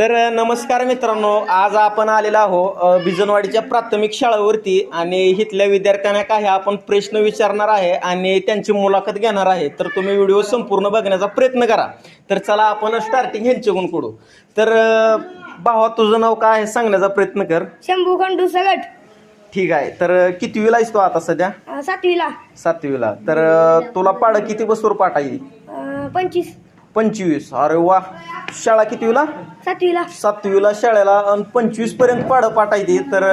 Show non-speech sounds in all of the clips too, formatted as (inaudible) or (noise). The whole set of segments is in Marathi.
तर नमस्कार मित्रांनो आज आपण आलेलो आहो बिजनवाडीच्या प्राथमिक शाळेवरती आणि इथल्या विद्यार्थ्यांना काही आपण प्रश्न विचारणार आहे आणि त्यांची मुलाखत घेणार आहे. तर तुम्ही व्हिडिओ संपूर्ण बघण्याचा प्रयत्न करा. तर चला आपण स्टार्टिंग ह्यांच्याकडून करू. तर भावा तुझं नाव काय आहे सांगण्याचा प्रयत्न कर. शंभू खंडू सगट. ठीक आहे. तर कितवीला आहेस तू आता सध्या? सातवीला. सातवीला. तर तुला पाडं किती बसवर पाठायची अं, पंचवीस. पंचवीस. अरे वा. शाळा कितवीला? सातवीला. सातवीला शाळेला आणि पंचवीसपर्यंत पाडं पाठायची तर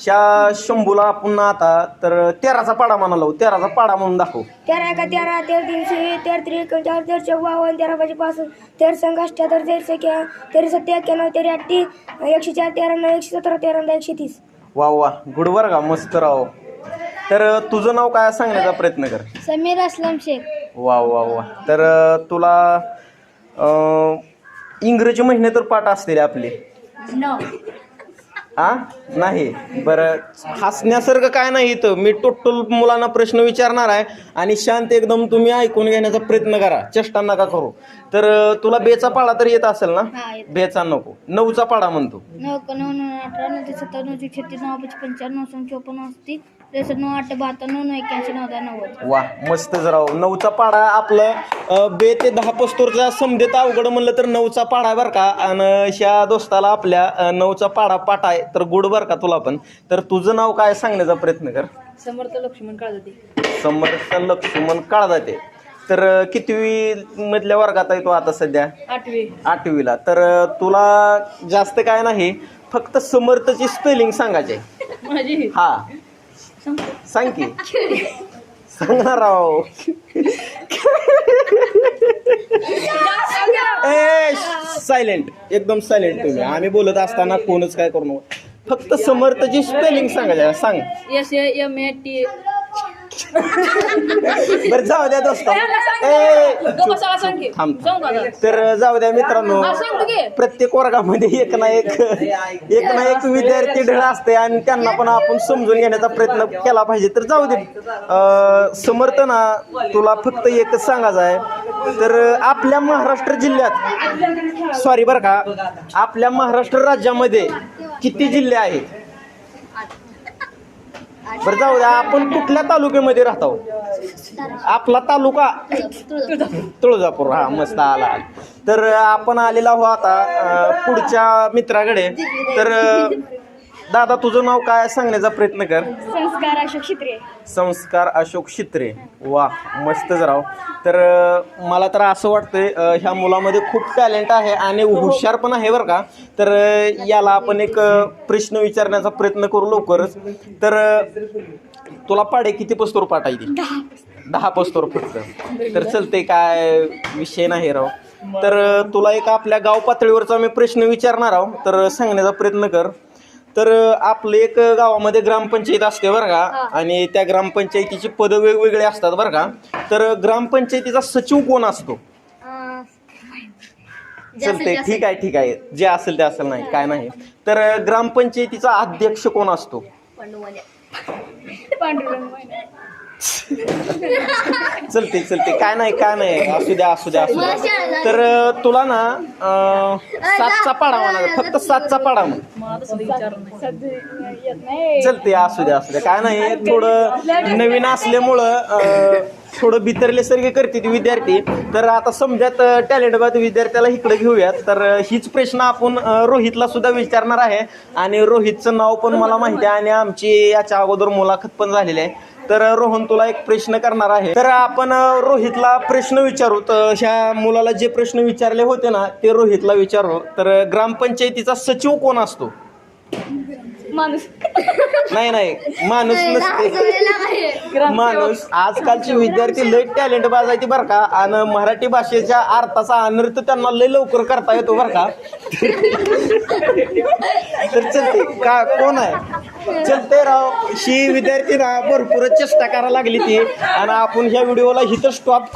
ह्या शंभूला आपण आता तर तेराचा पाडा म्हणाला. हो, तेराचा पाडा म्हणून दाखव. तेरा एका तेरा तेरा तीनशे तेरा त्रिक एकोणचाळीस तेरशे बावन्न तेरा पाचशे पासष्ट तेरा संघ अठ्ठ्याहत्तर तेरशे एक्या तेरा सत्ते एक्क्याण्णव तेरा अठ्ठी एकशे चार तेरा नऊ एकशे सतरा तेरा एकशे तीस. वा वा. गुड बरं का. मस्त राव. तर तुझं नाव काय सांगण्याचा प्रयत्न कर. समीर असलम शेख. वा वा वा. तर तुला अं, इंग्रजी महिने तर पाठ असतील आपले. आ? नाही. बरं हसण्यासारखं काय नाही इथं. मी टोटल मुलांना प्रश्न विचारणार आहे आणि शांत एकदम तुम्ही ऐकून घेण्याचा प्रयत्न करा. चेष्टा नका करू. तर अं, तुला बेचा पाडा तर येत असेल ना? हा, येतो. बेचा नको. नऊचा पाडा म्हणतो. नऊ नऊ नऊ अठरा नऊ सत्तर नऊ छत्तीस नऊ पाच पंच्याण्णव चोपन्न असती त्रेसष्ट नऊ आठ बहात्तर नऊ नऊ एक्क्याऐंशी नऊ दहा नव्वद. वा मस्त राव नऊचा पाडा आपलं अं, बे ते दहा पस्तोरचा समजेत अवघड म्हणलं तर नऊचा पाडा बरं का. आणि ह्या दोस्ताला आपल्या अं, नऊचा पाडा पाठ आहे तर गुड बरं का तुला पण. तर तुझं नाव काय सांगण्याचा प्रयत्न कर. समर्थ लक्ष्मण काळजाते. समर्थ लक्ष्मण काळ जाते तर अं, कितवी मधल्या वर्गात आहे तो आता सध्या? आठवी. आठवीला. तर अं, तुला जास्त काय नाही फक्त समर्थची स्पेलिंग सांगायचे माझी? हा. सांग की. (laughs) सांगणार राव (laughs) ए सायलेंट एकदम सायलेंट तुम्ही. आम्ही बोलत असताना कोणच काय करू नको. फक्त समर्थची स्पेलिंग सांगायचे सांग. S M A T. (laughs) बरं जाऊ द्या दोस्त. तर जाऊ द्या मित्रांनो प्रत्येक वर्गामध्ये एक ना एक एक ना एक विद्यार्थी ढळ असते आणि त्यांना पण आपण समजून घेण्याचा प्रयत्न केला पाहिजे. तर जाऊ दे. समर्थ ना तुला फक्त एकच सांगायचं आहे. तर आपल्या महाराष्ट्र जिल्ह्यात सॉरी बरं का आपल्या महाराष्ट्र राज्यामध्ये किती जिल्हे आहेत? बरं जाऊ द्या. आपण कुठल्या तालुक्यामध्ये राहतो? आपला तालुका तुळजापूर. हा मस्त आला. तर आपण आलेला आहो आता पुढच्या मित्राकडे. तर दादा तुझं नाव काय सांगण्याचा प्रयत्न कर. संस्कार अशोक शित्रे. संस्कार अशोक शित्रे. वा मस्तच राव तर अं, मला तर असं वाटतंय अं, ह्या मुलामध्ये खूप टॅलेंट आहे आणि हुशार पण आहे बरं का. तर अं, याला आपण एक अं, प्रश्न विचारण्याचा प्रयत्न करू लवकरच. तर अं, तुला पाडे किती पस्तोर पाठायची? दहा पस्तोर. फक्त. तर चलते काय विषय नाही राव. तर अं, तुला एक आपल्या गाव पातळीवरचा मी प्रश्न विचारणार आहो. तर सांगण्याचा प्रयत्न कर. तर आपलं एक गावामध्ये ग्रामपंचायत असते बरं का. आणि त्या ग्रामपंचायतीची पदं वेगवेगळे असतात बरं का. तर ग्रामपंचायतीचा सचिव कोण असतो? चलते ठीक आहे ठीक आहे. जे असेल ते असेल नाही काय नाही. तर ग्रामपंचायतीचा अध्यक्ष कोण असतो? (laughs) चलते चलते. काय नाही काय नाही. असू द्या असू द्या असू द्या. तर अं, तुला ना अं, सातचा पाडा म्हणा फक्त सातचा पाडा म्हण चलते असू द्या असू द्या. काय नाही थोडं नवीन असल्यामुळं अं, थोडं बितरल्यासारखे करते ते विद्यार्थी. तर आता समजात टॅलेंट बाद विद्यार्थ्याला इकडे घेऊयात. तर अं, हीच प्रश्न आपण अं, रोहितला सुद्धा विचारणार आहे. आणि रोहितचं नाव पण मला माहिती आहे आणि आमची याच्या अगोदर मुलाखत पण झालेली आहे. तर रोहन तुला एक प्रश्न करणार आहे. तर आपण रोहितला प्रश्न विचारू. तर ह्या मुलाला जे प्रश्न विचारले होते ना ते रोहितला विचारू तर ग्रामपंचायतीचा सचिव कोण असतो? माणूस. नाही नाही. माणूस नसते. माणूस. आजकालचे विद्यार्थी लय टॅलेंट बाजायचे बरं का. आणि मराठी भाषेच्या अर्थाचा अनर्थ त्यांना लय लवकर करता येतो बरं का. तर चलते का कोण आहे? चलते राव. ही विद्यार्थी ना भरपूर चेष्टा करायला लागली ती. आणि आपण ह्या व्हिडिओला इथं स्टॉप